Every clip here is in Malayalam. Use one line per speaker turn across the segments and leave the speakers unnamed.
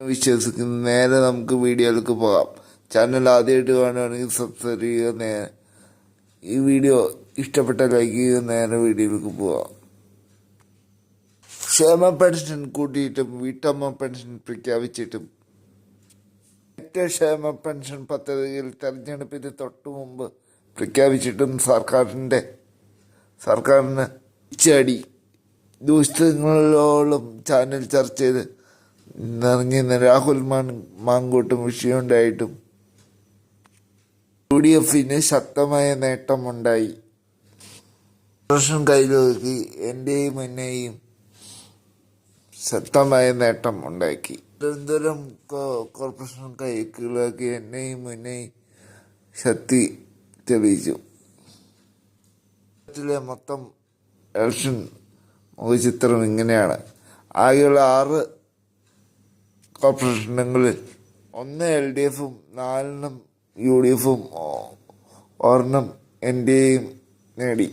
വിശ്വസിക്കുന്നു. നേരെ നമുക്ക് വീഡിയോയിലേക്ക് പോകാം. ചാനൽ ആദ്യമായിട്ട് കാണുകയാണെങ്കിൽ സബ്സ്ക്രൈബ് ചെയ്യുക നേരെ ഈ വീഡിയോ ഇഷ്ടപ്പെട്ട ലൈക്ക് ചെയ്യുക നേരെ വീഡിയോയിലേക്ക് പോകാം. ക്ഷേമ പെൻഷൻ കൂട്ടിയിട്ടും വീട്ടമ്മ പെൻഷൻ പ്രഖ്യാപിച്ചിട്ടും മറ്റ് ക്ഷേമ പെൻഷൻ പദ്ധതിയിൽ തെരഞ്ഞെടുപ്പിന് തൊട്ടു മുമ്പ് പ്രഖ്യാപിച്ചിട്ടും സർക്കാരിന്റെ സർക്കാരിന് ചടി ദൂഷിതങ്ങളോളം ചാനൽ ചർച്ച ചെയ്ത് നിറഞ്ഞിരുന്ന രാഹുൽ മാൻ മാങ്കൂട്ടും വിഷയമുണ്ടായിട്ടും യു ഡി എഫിന് ശക്തമായ നേട്ടമുണ്ടായി. പ്രശ്നം കയ്യിലൊതുക്കി എന്റെയും എന്നെയും ശക്തമായ നേട്ടം ഉണ്ടാക്കി തിരുവനന്തപുരം കോ- കോർപ്പറേഷൻ കീഴാക്കി എന്നെയും മുന്നെയും ശക്തി തെളിയിച്ചു. മൊത്തം ഇലക്ഷൻ മുഖചിത്രം ഇങ്ങനെയാണ്. ആകെയുള്ള ആറ് കോർപ്പറേഷനുകളിൽ ഒന്ന് എൽ ഡി എഫും നാലെണ്ണം യു ഡി എഫും ഒരെണ്ണം എൻ ഡി എയും നേടി.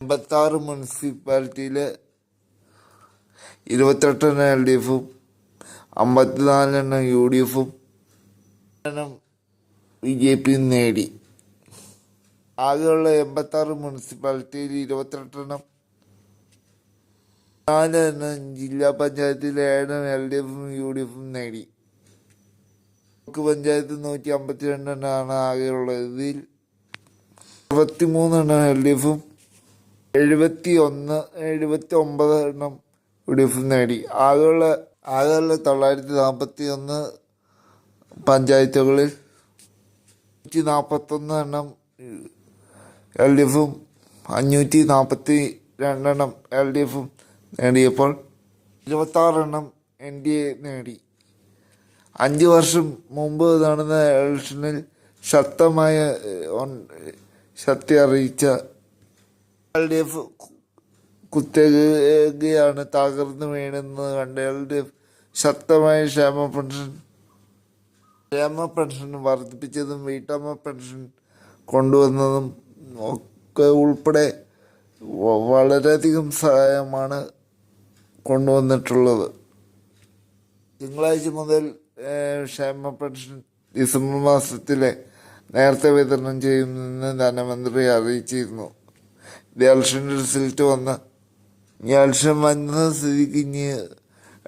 അമ്പത്താറ് മുനിസിപ്പാലിറ്റിയിലെ ഇരുപത്തെട്ടെണ്ണം എൽ ഡി എഫും അമ്പത്തിനാലെണ്ണം യു ഡി എഫും ബി ജെ പിയും നേടി. ആകെയുള്ള എൺപത്താറ് മുനിസിപ്പാലിറ്റിയിൽ ഇരുപത്തെട്ടെണ്ണം നാലെണ്ണം ജില്ലാ പഞ്ചായത്തിലെ ഏഴെണ്ണം എൽ ഡി എഫും യു ഡി എഫും നേടി. ബ്ലോക്ക് പഞ്ചായത്ത് നൂറ്റി അമ്പത്തി രണ്ടെണ്ണമാണ് ആകെയുള്ളത്. ഇതിൽ അറുപത്തി മൂന്നെണ്ണം എൽ ഡി എഫും എഴുപത്തി ഒന്ന് എഴുപത്തി ഒമ്പത് എണ്ണം യു ഡി എഫും നേടി. ആകെയുള്ള ആകെയുള്ള തൊള്ളായിരത്തി നാൽപ്പത്തി ഒന്ന് പഞ്ചായത്തുകളിൽ നൂറ്റി നാൽപ്പത്തൊന്ന് എണ്ണം എൽ ഡി എഫും അഞ്ഞൂറ്റി നാൽപ്പത്തി രണ്ടെണ്ണം എൽ ഡി എഫും നേടിയപ്പോൾ ഇരുപത്താറെണ്ണം എൻ ഡി എ നേടി. അഞ്ച് വർഷം മുമ്പ് നടന്ന ഇലക്ഷനിൽ ശക്തമായ ശക്തി അറിയിച്ച എൽ ഡി എഫ് കുത്തകയാണ് തകർന്നു വീണെന്ന് കണ്ട് എൽ ഡി എഫ് ശക്തമായ ക്ഷേമ പെൻഷൻ ക്ഷേമ പെൻഷൻ വർദ്ധിപ്പിച്ചതും വീട്ടമ്മ പെൻഷൻ കൊണ്ടുവന്നതും ഒക്കെ ഉൾപ്പെടെ വളരെയധികം സഹായമാണ് കൊണ്ടുവന്നിട്ടുള്ളത്. തിങ്കളാഴ്ച മുതൽ ക്ഷേമ പെൻഷൻ ഡിസംബർ മാസത്തിലെ നേരത്തെ വിതരണം ചെയ്യുമെന്ന് ധനമന്ത്രി അറിയിച്ചിരുന്നു. ഇലക്ഷൻ റിസൾട്ട് വന്ന് ഇലക്ഷൻ വന്ന സ്ഥിതിക്ക് ഇനി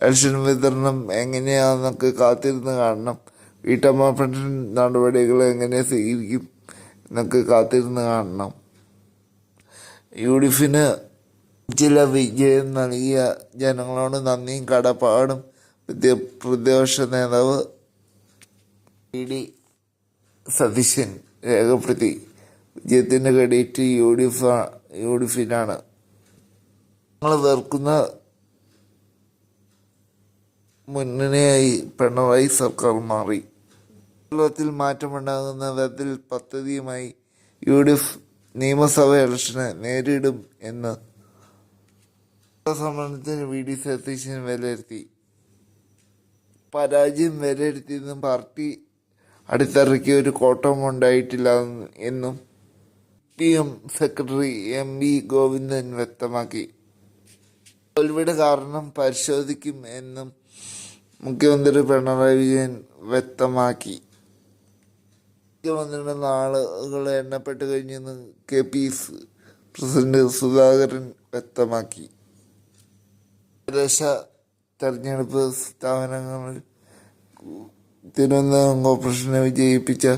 ഇലക്ഷൻ വിതരണം എങ്ങനെയാണെന്നൊക്കെ കാത്തിരുന്ന് കാണണം. വീട്ടമ്മ പെൻഷൻ നടപടികൾ എങ്ങനെ സ്വീകരിക്കും എന്നൊക്കെ കാത്തിരുന്ന് കാണണം. യു ചില വിജയം നൽകിയ ജനങ്ങളോട് നന്ദിയും കടപ്പാടും പ്രതി പ്രതിപക്ഷ നേതാവ് ഇ ഡി സതീശൻ രേഖപ്പെടുത്തി. വിജയത്തിന്റെ credit U D F U D എഫിനാണ് ഞങ്ങൾ വെറുക്കുന്ന മുന്നണിയായി പിണറായി സർക്കാർ മാറി. കേരളത്തിൽ മാറ്റമുണ്ടാകുന്ന വിധത്തിൽ പദ്ധതിയുമായി യു ഡി എഫ് നിയമസഭ ഇലക്ഷനെ നേരിടും എന്ന് സമ്മേളനത്തിന് വി ഡി സതീശൻ വിലയിരുത്തി. പരാജയം വിലയിരുത്തിയെന്നും പാർട്ടി അടിത്തറയ്ക്ക് ഒരു കോട്ടം ഉണ്ടായിട്ടില്ല എന്നും P M secretary M V Govindan വ്യക്തമാക്കി. തോൽവിയുടെ കാരണം പരിശോധിക്കും എന്നും മുഖ്യമന്ത്രി പിണറായി വിജയൻ വ്യക്തമാക്കി. മുഖ്യമന്ത്രിയുടെ നാളുകൾ എണ്ണപ്പെട്ട് കഴിഞ്ഞെന്ന് കെ പി പ്രസിഡന്റ് സുധാകരൻ വ്യക്തമാക്കി. തദ്ദേശ തെരഞ്ഞെടുപ്പ് സ്ഥാപനങ്ങളിൽ തിരുവനന്തപുരം കോർപ്പറേഷനെ വിജയിപ്പിച്ച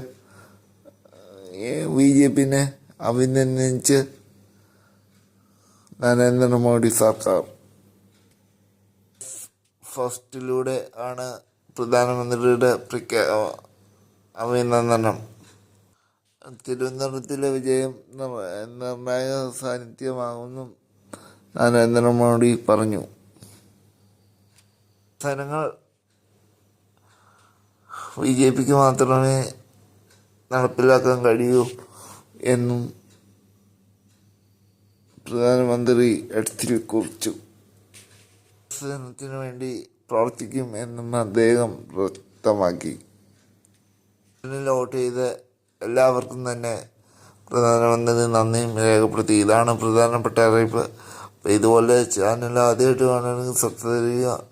ബി ജെ പിന്നെ അഭിനന്ദിച്ച് നരേന്ദ്രമോദി സർക്കാർ. ഫസ്റ്റിലൂടെ ആണ് പ്രധാനമന്ത്രിയുടെ പ്രഖ്യാ അഭിനന്ദനം. തിരുവനന്തപുരത്തിലെ വിജയം നിർ- നിർണായക സാന്നിധ്യമാകുമെന്നും നരേന്ദ്രമോദി പറഞ്ഞു. സ്ഥലങ്ങൾ ബി ജെ പിക്ക് മാത്രമേ നടപ്പിലാക്കാൻ കഴിയൂ എന്നും പ്രധാനമന്ത്രി എടുത്തിരി കുറിച്ചു. വികസനത്തിനു വേണ്ടി പ്രവർത്തിക്കും എന്നും അദ്ദേഹം വ്യക്തമാക്കി. വോട്ട് ചെയ്ത എല്ലാവർക്കും തന്നെ പ്രധാനമന്ത്രി നന്ദിയും രേഖപ്പെടുത്തി. ഇതാണ് പ്രധാനപ്പെട്ട അറിയിപ്പ്. അപ്പോൾ ഇതുപോലെ ചാനൽ ആദ്യമായിട്ട് കാണുകയാണെങ്കിൽ സബ്സ്ക്രൈബ് ചെയ്യുക.